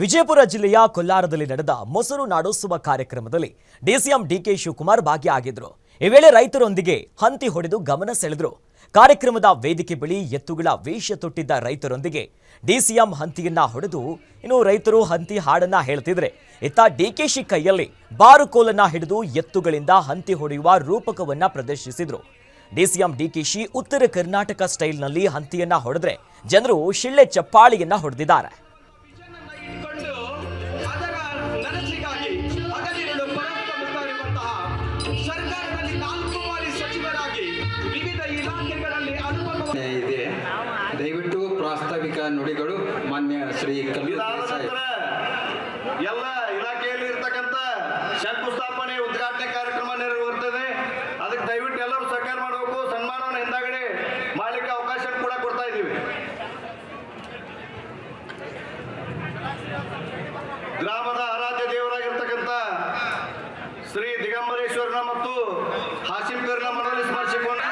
ವಿಜಯಪುರ ಜಿಲ್ಲೆಯ ಕೊಲ್ಲಾರದಲ್ಲಿ ನಡೆದ ಮೊಸರು ನಾಡೋತ್ಸವ ಕಾರ್ಯಕ್ರಮದಲ್ಲಿ ಡಿಸಿಎಂ ಡಿಕೆ ಶಿವಕುಮಾರ್ ಭಾಗಿಯಾಗಿದ್ದರು. ಈ ವೇಳೆ ರೈತರೊಂದಿಗೆ ಹಂತಿ ಹೊಡೆದು ಗಮನ ಸೆಳೆದರು. ಕಾರ್ಯಕ್ರಮದ ವೇದಿಕೆ ಬಳಿ ಎತ್ತುಗಳ ವೇಷ ತೊಟ್ಟಿದ್ದ ರೈತರೊಂದಿಗೆ ಡಿಸಿಎಂ ಹಂತಿಯನ್ನ ಹೊಡೆದು ಇನ್ನು ರೈತರು ಹಂತಿ ಹಾಡನ್ನ ಹೇಳ್ತಿದ್ರೆ, ಇತ್ತ ಡಿಕೆಶಿ ಕೈಯಲ್ಲಿ ಬಾರುಕೋಲನ್ನ ಹಿಡಿದು ಎತ್ತುಗಳಿಂದ ಹಂತಿ ಹೊಡೆಯುವ ರೂಪಕವನ್ನ ಪ್ರದರ್ಶಿಸಿದ್ರು. ಡಿಸಿಎಂ ಡಿಕೆಶಿ ಉತ್ತರ ಕರ್ನಾಟಕ ಸ್ಟೈಲ್ನಲ್ಲಿ ಹಂತಿಯನ್ನ ಹೊಡೆದ್ರೆ ಜನರು ಶಿಳ್ಳೆ ಚಪ್ಪಾಳಿಯನ್ನ ಹೊಡೆದಿದ್ದಾರೆ. ಪ್ರಾಸ್ತಾವಿಕ ನುಡಿಗಳು ಮಾನ್ಯ ಶ್ರೀ ಎಲ್ಲ ಇಲಾಖೆಯಲ್ಲಿ ಇರ್ತಕ್ಕಂಥ ಶಂಕುಸ್ಥಾಪನೆ ಉದ್ಘಾಟನೆ ಕಾರ್ಯಕ್ರಮ ನೆರವೇರ್ತದೆ. ಅದಕ್ಕೆ ದಯವಿಟ್ಟು ಎಲ್ಲರೂ ಸಹಕಾರ ಮಾಡಬೇಕು. ಸನ್ಮಾನವನ್ನು ಹಿಂದಾಗಡೆ ಮಾಡಲಿಕ್ಕೆ ಅವಕಾಶ ಕೂಡ ಕೊಡ್ತಾ ಇದ್ದೀವಿ. ಗ್ರಾಮದ ಆರಾಧ್ಯ ದೇವರಾಗಿರ್ತಕ್ಕಂಥ ಶ್ರೀ ದಿಗಂಬರೇಶ್ವರನ ಮತ್ತು ಹಾಸಿಂಪೇರ್ನ ಮನೆಯಲ್ಲಿ ಸ್ಮರಿಸಿಕೊಂಡು